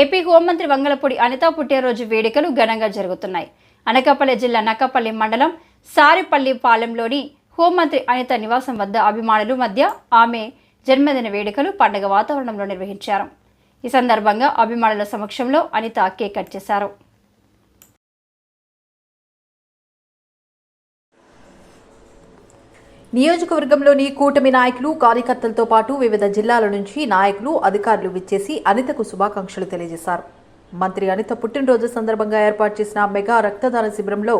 AP హోంమంత్రి వంగలపూడి అనిత పుట్టినరోజు వేడుకలు ఘనంగా జరుగుతున్నాయి. అనకాపల్లి జిల్లా నక్కపల్లి మండలం సారిపల్లి పాలెంలోని హోంమంత్రి అనిత నివాసం వద్ద అభిమానులు మధ్య ఆమె జన్మదిన వేడుకలు పండగ వాతావరణంలో నిర్వహించారు. ఈ సందర్భంగా అభిమానుల సమక్షంలో అనిత కేక్ కట్ చేశారు. నియోజకవర్గంలోని కూటమి నాయకులు కార్యకర్తలతో పాటు వివిధ జిల్లాల నుంచి నాయకులు అధికారులు విచ్చేసి అనితకు శుభాకాంక్షలు తెలియజేశారు. మంత్రి అనిత పుట్టినరోజు సందర్భంగా ఏర్పాటు చేసిన మెగా రక్తదాన శిబిరంలో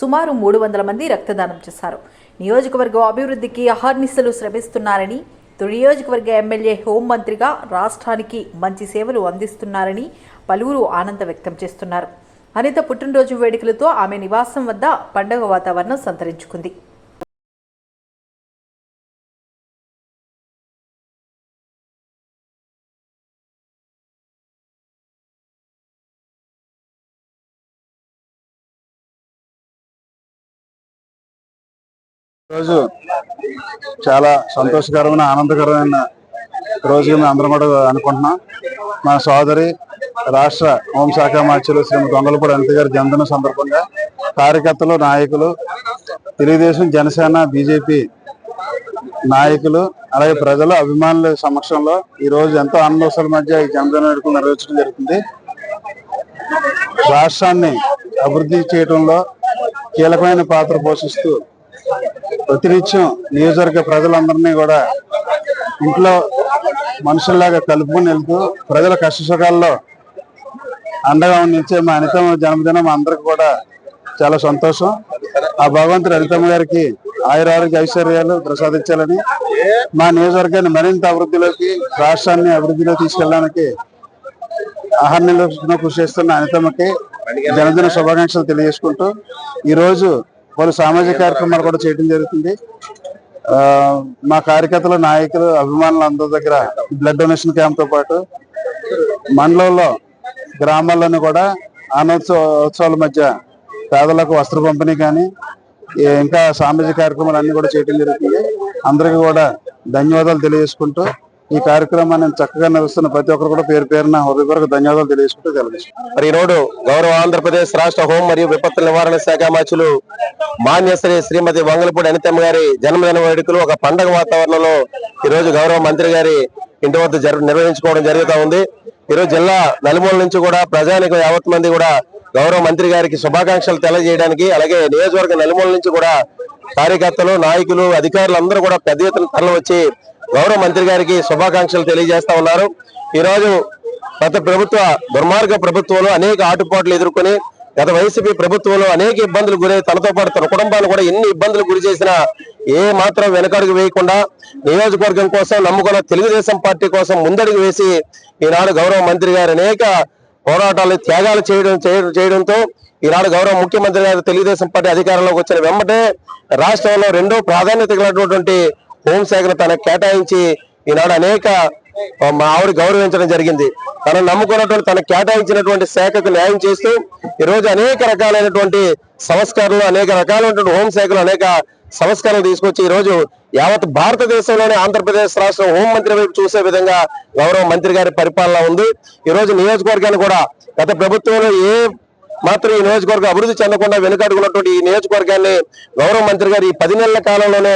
సుమారు మూడు వందల మంది రక్తదానం చేశారు. నియోజకవర్గం అభివృద్ధికి అహర్నిశలు శ్రమిస్తున్నారని తొలి నియోజకవర్గ ఎమ్మెల్యే హోంమంత్రిగా రాష్ట్రానికి మంచి సేవలు అందిస్తున్నారని పలువురు ఆనందం వ్యక్తం చేస్తున్నారు. అనిత పుట్టినరోజు వేడుకలతో ఆమె నివాసం వద్ద పండగ వాతావరణం సంతరించుకుంది. రోజు చాలా సంతోషకరమైన ఆనందకరమైన రోజు మేము అందరం కూడా అనుకుంటున్నాం. మా సోదరి రాష్ట్ర హోంశాఖ మార్చులు శ్రీ దొంగలపూడి అనిత గారి జన్మదిన సందర్భంగా కార్యకర్తలు నాయకులు తెలుగుదేశం జనసేన బీజేపీ నాయకులు అలాగే ప్రజలు అభిమానుల సమక్షంలో ఈ రోజు ఎంతో ఆనందోత్సవాల మధ్య ఈ జన్మదిన వేడుకలు నిర్వహించడం జరుగుతుంది. రాష్ట్రాన్ని అభివృద్ధి చేయడంలో కీలకమైన పాత్ర పోషిస్తూ ప్రతినిత్యం నియోజకవర్గ ప్రజలందరినీ కూడా ఇంట్లో మనుషుల్లాగా కలుపుకొని వెళ్తూ ప్రజల కష్ట సుఖాల్లో అండగా ఉండించే మా అనితమ్మ జన్మదినం అందరికి కూడా చాలా సంతోషం. ఆ భగవంతుడు అనితమ్మ గారికి ఆయురారోగ్య ఐశ్వర్యాలు ప్రసాదించాలని మా నియోజకవర్గాన్ని మరింత అభివృద్ధిలోకి రాష్ట్రాన్ని అభివృద్ధిలో తీసుకెళ్ళడానికి ఆహార్యంలో కృషి చేస్తున్న అనితమ్మకి జన్మదిన శుభాకాంక్షలు తెలియజేసుకుంటూ ఈరోజు పలు సామాజిక కార్యక్రమాలు కూడా చేయడం జరుగుతుంది. మా కార్యకర్తలు నాయకులు అభిమానులు అందరి దగ్గర బ్లడ్ డొనేషన్ క్యాంప్తో పాటు మండలంలో గ్రామాల్లోనూ కూడా ఆనోత్సవ ఉత్సవాల మధ్య పేదలకు వస్త్ర పంపిణీ కానీ ఇంకా సామాజిక కార్యక్రమాలు అన్ని కూడా చేయడం జరుగుతుంది. అందరికీ కూడా ధన్యవాదాలు తెలియజేసుకుంటూ ఈ కార్యక్రమాన్ని చక్కగా నిర్వహిస్తున్న ప్రతి ఒక్కరు కూడా పేరు పేరున హృదయపూర్వక ధన్యవాదాలు తెలియజేసుకుంటూ తెలియజేసుకుంటాం మరి ఈరోజు గౌరవ ఆంధ్రప్రదేశ్ రాష్ట్ర హోం మరియు విపత్తు నివారణ శాఖ మాచులు మాన్యశ్రీ శ్రీమతి వంగలపూడి అనితమ్మ గారి జన్మదిన వేడుకలు ఒక పండగ వాతావరణంలో ఈ రోజు గౌరవ మంత్రి గారి ఇంటి వద్ద నిర్వహించుకోవడం జరుగుతూ ఉంది. ఈ రోజు జిల్లా నలుమూల నుంచి కూడా ప్రజానికి యావత్ మంది కూడా గౌరవ మంత్రి గారికి శుభాకాంక్షలు తెలియజేయడానికి అలాగే నియోజకవర్గ నలుమూల నుంచి కూడా కార్యకర్తలు నాయకులు అధికారులు అందరూ కూడా పెద్ద ఎత్తున తరలి వచ్చి గౌరవ మంత్రి గారికి శుభాకాంక్షలు తెలియజేస్తా ఉన్నారు. ఈరోజు గత ప్రభుత్వ దుర్మార్గ ప్రభుత్వంలో అనేక ఆటుపాట్లు ఎదుర్కొని గత వైసీపీ ప్రభుత్వంలో అనేక ఇబ్బందులు గురై తనతో పాటు తన కుటుంబాలు కూడా ఎన్ని ఇబ్బందులు గురి చేసినా ఏ మాత్రం వెనకడుగు వేయకుండా నియోజకవర్గం కోసం నమ్ముకున్న తెలుగుదేశం పార్టీ కోసం ముందడుగు వేసి ఈనాడు గౌరవ మంత్రి గారు అనేక పోరాటాలు త్యాగాలు చేయడం చేయడం- చేయడంతో ఈనాడు గౌరవ ముఖ్యమంత్రి గారు తెలుగుదేశం పార్టీ అధికారంలోకి వచ్చిన వెంబటే రాష్ట్రంలో రెండో ప్రాధాన్యత కలిగినటువంటి హోంశాఖను తనకు కేటాయించి ఈనాడు అనేక మా ఆవిడ గౌరవించడం జరిగింది. తనను నమ్ముకున్నటువంటి తనకు కేటాయించినటువంటి శాఖకు న్యాయం చేస్తూ ఈ రోజు అనేక రకాలైనటువంటి సంస్కరణలు అనేక రకాలైనటువంటి హోంశాఖలు అనేక సంస్కరణలు తీసుకొచ్చి ఈరోజు యావత్ భారతదేశంలోనే ఆంధ్రప్రదేశ్ రాష్ట్రం హోంమంత్రి వైపు చూసే విధంగా గౌరవ మంత్రి గారి పరిపాలన ఉంది. ఈ రోజు నియోజకవర్గాన్ని కూడా గత ప్రభుత్వంలో ఏ మాత్రం ఈ నియోజకవర్గం అభివృద్ధి చెందకుండా వెనుకడుగున్నటువంటి ఈ నియోజకవర్గాన్ని గౌరవ మంత్రి గారు ఈ పది నెలల కాలంలోనే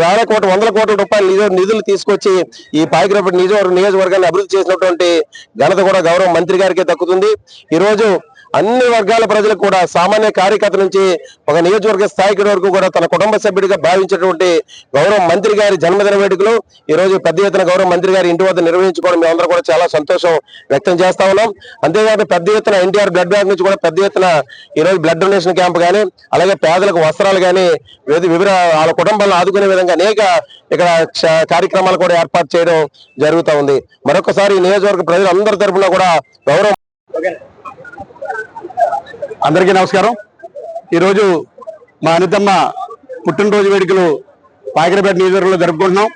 వేల కోట్ల వందల కోట్ల రూపాయల నిధులు తీసుకొచ్చి ఈ పాయిగ్రపటి నియోజకవర్గ నియోజకవర్గాన్ని అభివృద్ధి చేసినటువంటి ఘనత కూడా గౌరవ మంత్రి గారికి దక్కుతుంది. ఈ రోజు అన్ని వర్గాల ప్రజలకు కూడా సామాన్య కార్యకర్త నుంచి ఒక నియోజకవర్గ స్థాయికి వరకు కూడా తన కుటుంబ సభ్యుడిగా భావించినటువంటి గౌరవ మంత్రి గారి జన్మదిన వేడుకలు ఈ రోజు పెద్ద ఎత్తున గౌరవ మంత్రి గారి ఇంటి వద్ద నిర్వహించుకోవడం మేమందరం కూడా చాలా సంతోషం వ్యక్తం చేస్తా ఉన్నాం. అంతేకాదు పెద్ద ఎత్తున ఎన్టీఆర్ బ్లడ్ బ్యాంక్ నుంచి కూడా పెద్ద ఎత్తున ఈ రోజు బ్లడ్ డొనేషన్ క్యాంప్ కానీ అలాగే పేదలకు వస్త్రాలు కానీ వివిధ వాళ్ళ కుటుంబాలను ఆదుకునే విధంగా అనేక ఇక్కడ కార్యక్రమాలు కూడా ఏర్పాటు చేయడం జరుగుతూ ఉంది. మరొకసారి నియోజకవర్గ ప్రజలందరి తరపున కూడా గౌరవం అందరికీ నమస్కారం. ఈరోజు మా అనితమ్మ పుట్టినరోజు వేడుకలు పాకిరపేట నియోజకవర్గంలో జరుపుకుంటున్నాం.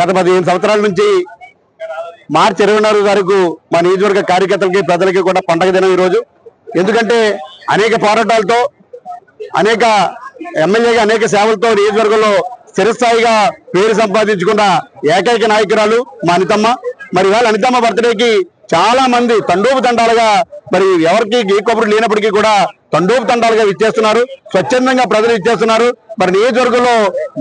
గత పదిహేను సంవత్సరాల నుంచి మార్చి ఇరవై నాలుగు తారీఖు మా నియోజకవర్గ కార్యకర్తలకి ప్రజలకి కూడా పండగ దినం ఈరోజు. ఎందుకంటే అనేక పోరాటాలతో అనేక ఎమ్మెల్యేగా అనేక సేవలతో నియోజకవర్గంలో స్థిరస్థాయిగా పేరు సంపాదించుకున్న ఏకైక నాయకురాలు మా అనితమ్మ. మరి ఇవాళ అనితమ్మ బర్త్డేకి చాలా మంది తండూపు తండాలుగా మరి ఎవరికి ఏ లేనప్పటికీ కూడా తండూపు తండాలుగా ఇచ్చేస్తున్నారు. స్వచ్ఛందంగా ప్రజలు ఇచ్చేస్తున్నారు. మరి నియోజకవర్గంలో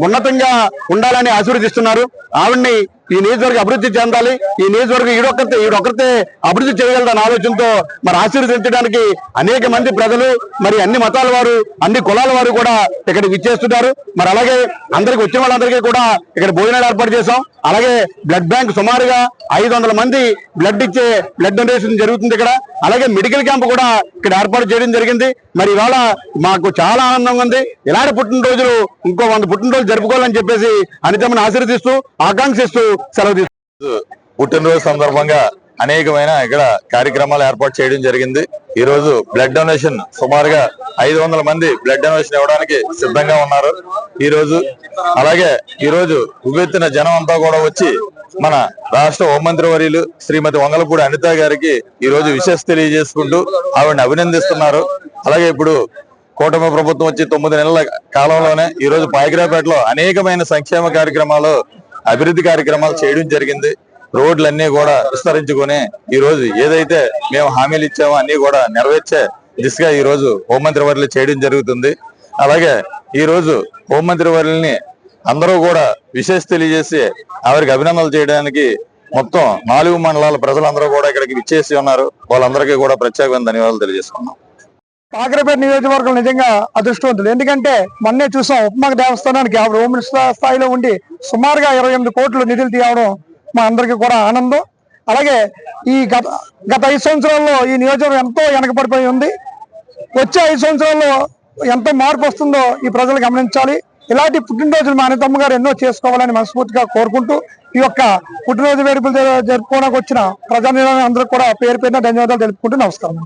ఉన్నతంగా ఉండాలని ఆశీర్వదిస్తున్నారు. ఆవిడ్ని ఈ నియోజకవర్గం అభివృద్ధి చెందాలి. ఈ నియోజకవర్గం ఈడొక్కరితే ఈడొక్కరితే అభివృద్ధి చేయగలదన్న ఆలోచనతో మరి ఆశీర్వదించడానికి అనేక మంది ప్రజలు మరి అన్ని మతాల వారు అన్ని కులాల వారు కూడా ఇక్కడ విచ్చేస్తున్నారు. మరి అలాగే అందరికి వచ్చిన వాళ్ళందరికీ కూడా ఇక్కడ భోజనాలు ఏర్పాటు చేశాం. అలాగే బ్లడ్ బ్యాంక్ సుమారుగా ఐదు వందల మంది బ్లడ్ ఇచ్చే బ్లడ్ డొనేషన్ జరుగుతుంది ఇక్కడ. అలాగే మెడికల్ క్యాంప్ కూడా ఇక్కడ ఏర్పాటు చేయడం జరిగింది. మరి ఇవాళ మాకు చాలా ఆనందంగా ఉంది. ఇలాంటి పుట్టినరోజులు ఇంకో వంద పుట్టినరోజులు జరుపుకోవాలని చెప్పేసి అనితమ్మని ఆశీర్వదిస్తూ ఆకాంక్షిస్తూ సెలవు తీసుకుంటున్నాను. పుట్టినరోజు సందర్భంగా అనేకమైన ఇక్కడ కార్యక్రమాలు ఏర్పాటు చేయడం జరిగింది ఈ రోజు బ్లడ్ డొనేషన్ సుమారుగా ఐదు వందల మంది బ్లడ్ డొనేషన్ ఇవ్వడానికి సిద్ధంగా ఉన్నారు ఈ రోజు అలాగే ఈ రోజు ఉవ్వెత్తిన జనం అంతా కూడా వచ్చి మన రాష్ట్ర హోంమంత్రి వర్యులు శ్రీమతి వంగలపూడి అనిత గారికి ఈ రోజు విశేష తెలియజేసుకుంటూ ఆవిడని అభినందిస్తున్నారు అలాగే ఇప్పుడు కూటమి ప్రభుత్వం వచ్చి తొమ్మిది నెలల కాలంలోనే ఈ రోజు పాయకరాపేటలో అనేకమైన సంక్షేమ కార్యక్రమాలు అభివృద్ధి కార్యక్రమాలు చేయడం జరిగింది. రోడ్లన్నీ కూడా విస్తరించుకొని ఈ రోజు ఏదైతే మేము హామీలు ఇచ్చామో అన్ని కూడా నెరవేర్చే దిశగా ఈ రోజు హోంమంత్రి వర్యులు చేయడం జరుగుతుంది. అలాగే ఈ రోజు హోంమంత్రి వర్యుల్ని అందరూ కూడా విశేష తెలియజేసి ఆవిరికి అభినందనలు చేయడానికి మొత్తం నాలుగు మండలాల ప్రజలందరూ కూడా ఇక్కడికి విచ్చేసి ఉన్నారు. వాళ్ళందరికీ కూడా ప్రత్యేకమైన ధన్యవాదాలు తెలియజేసుకున్నాం. కాకరపేట నియోజకవర్గం నిజంగా అదృష్టవంతులు. ఎందుకంటే మొన్నే చూసాం ఉపమాక దేవస్థానానికి ఆవిడ హోమ్ స్థాయిలో ఉండి సుమారుగా ఇరవై ఎనిమిది కోట్లు నిధులు తీయడం మా అందరికీ కూడా ఆనందం. అలాగే ఈ గత గత ఐదు సంవత్సరాల్లో ఈ నియోజకవర్గం ఎంతో వెనకబడిపోయి ఉంది. వచ్చే ఐదు సంవత్సరాల్లో ఎంత మార్పు వస్తుందో ఈ ప్రజలు గమనించాలి. ఇలాంటి పుట్టినరోజులు మా అనితమ్మ గారు ఎన్నో చేసుకోవాలని మనస్ఫూర్తిగా కోరుకుంటూ ఈ యొక్క పుట్టినరోజు వేడుకలు జరుపుకోవడానికి వచ్చిన ప్రజానిధులను అందరూ కూడా పేరు పేరున ధన్యవాదాలు తెలుపుకుంటూ నమస్కారం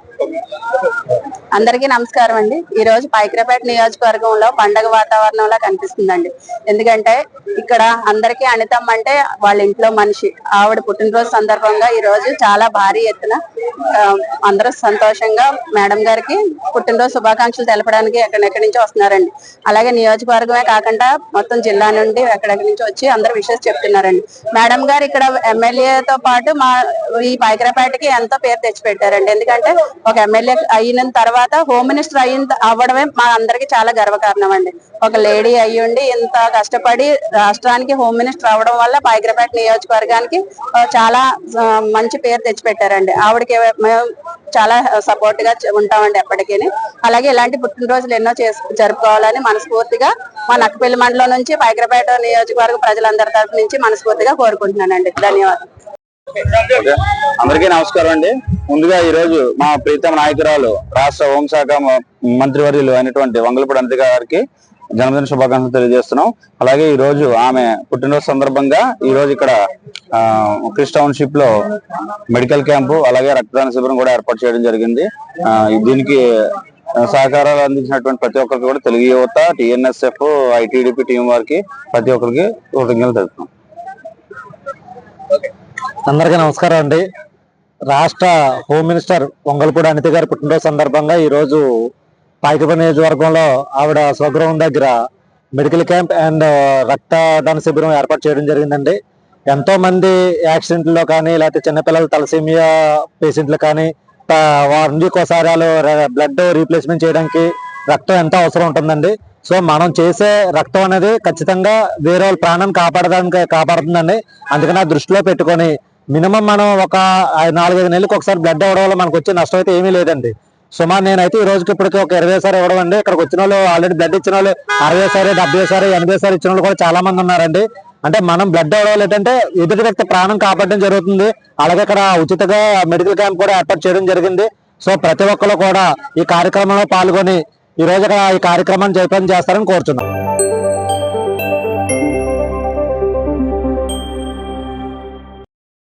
అందరికీ నమస్కారం అండి. ఈ రోజు పైకిరపేట నియోజకవర్గంలో పండగ వాతావరణంలా కనిపిస్తుందండి. ఎందుకంటే ఇక్కడ అందరికీ అనితమ్మ అంటే వాళ్ళ ఇంట్లో మనిషి. ఆవిడ పుట్టినరోజు సందర్భంగా ఈ రోజు చాలా భారీ ఎత్తున అందరూ సంతోషంగా మేడం గారికి పుట్టినరోజు శుభాకాంక్షలు తెలపడానికి ఎక్కడెక్కడి నుంచి వస్తున్నారండి. అలాగే నియోజకవర్గమే కాకుండా మొత్తం జిల్లా నుండి ఎక్కడెక్కడి నుంచి వచ్చి అందరూ విషెస్ చెప్తున్నారండి. మేడం గారు ఇక్కడ ఎమ్మెల్యేతో పాటు మా ఈ పైకిరపేటకి ఎంతో పేరు తెచ్చిపెట్టారండి. ఎందుకంటే ఒక ఎమ్మెల్యే అయిన తర్వాత హోమ్ మినిస్టర్ అయిన అవ్వడమే మా అందరికి చాలా గర్వకారణం అండి ఒక లేడీ అయ్యుండి ఇంత కష్టపడి రాష్ట్రానికి హోమ్ మినిస్టర్ అవ్వడం వల్ల పైగ్రపేట నియోజకవర్గానికి చాలా మంచి పేరు తెచ్చిపెట్టారండి. ఆవిడకి మేము చాలా సపోర్ట్గా ఉంటామండి ఎప్పటికీ అలాగే ఇలాంటి పుట్టినరోజులు ఎన్నో చేసు జరుపుకోవాలని మనస్ఫూర్తిగా మా నక్కపల్లి మండలం నుంచి పైగ్రపేట నియోజకవర్గ ప్రజలందరి తరఫు నుంచి మనస్ఫూర్తిగా కోరుకుంటున్నానండి. ధన్యవాదాలు. అందరికీ నమస్కారం అండి. ముందుగా ఈ రోజు మా ప్రీతమ నాయకురాలు రాష్ట్ర హోంశాఖ మంత్రివర్యులు అయినటువంటి వంగలపూడి అనిత గారికి జన్మదిన శుభాకాంక్షలు తెలియజేస్తున్నాం. అలాగే ఈ రోజు ఆమె పుట్టినరోజు సందర్భంగా ఈ రోజు ఇక్కడ క్రిష్ టౌన్షిప్లో మెడికల్ క్యాంపు అలాగే రక్తదాన శిబిరం కూడా ఏర్పాటు చేయడం జరిగింది. దీనికి సహకారాలు అందించినటువంటి ప్రతి ఒక్కరికి కూడా తెలుగు యువత టిఎన్ఎస్ఎఫ్ ఐటీడీపీ టీం వారికి ప్రతి ఒక్కరికి కృతజ్ఞతలు తెలుపుతున్నాం. అందరికీ నమస్కారం అండి. రాష్ట్ర హోమ్ మినిస్టర్ వంగలపూడి అనిత గారి పుట్టినరోజు సందర్భంగా ఈరోజు పాయకపల్లి నియోజకవర్గంలో ఆవిడ స్వగృహం దగ్గర మెడికల్ క్యాంప్ అండ్ రక్తదాన శిబిరం ఏర్పాటు చేయడం జరిగిందండి. ఎంతో మంది యాక్సిడెంట్లో కానీ లేకపోతే చిన్నపిల్లలు తలసీమియా పేషెంట్లు కానీ వారికి ఒకసారి బ్లడ్ రీప్లేస్మెంట్ చేయడానికి రక్తం ఎంతో అవసరం ఉంటుందండి. సో మనం చేసే రక్తం అనేది ఖచ్చితంగా వేరే వాళ్ళ ప్రాణం కాపాడడానికి కాపాడుతుందండి. అందుకని ఆ దృష్టిలో పెట్టుకొని మినిమం మనం ఒక ఐదు- నాలుగైదు నెలలకు ఒకసారి బ్లడ్ అవ్వడం వల్ల మనకు వచ్చే నష్టం అయితే ఏమీ లేదండి. సుమారు నేనైతే ఈ రోజుకి ఇప్పటికి ఒక ఇరవై సారి ఇవ్వడం అండి. ఇక్కడికి వచ్చిన వాళ్ళు ఆల్రెడీ బ్లడ్ ఇచ్చిన వాళ్ళు అరవై సారి డెబ్బై సారి ఎనభై సారి ఇచ్చిన వాళ్ళు కూడా చాలా మంది ఉన్నారండి. అంటే మనం బ్లడ్ అవ్వడం ఏంటంటే ఎదుటి వ్యక్తి ప్రాణం కాపాడడం జరుగుతుంది. అలాగే ఇక్కడ ఉచితంగా మెడికల్ క్యాంప్ కూడా ఏర్పాటు చేయడం జరిగింది. సో ప్రతి ఒక్కరు కూడా ఈ కార్యక్రమంలో పాల్గొని ఈ రోజు ఇక్కడ ఈ కార్యక్రమాన్ని జయప్రదం చేస్తారని కోరుతున్నాం.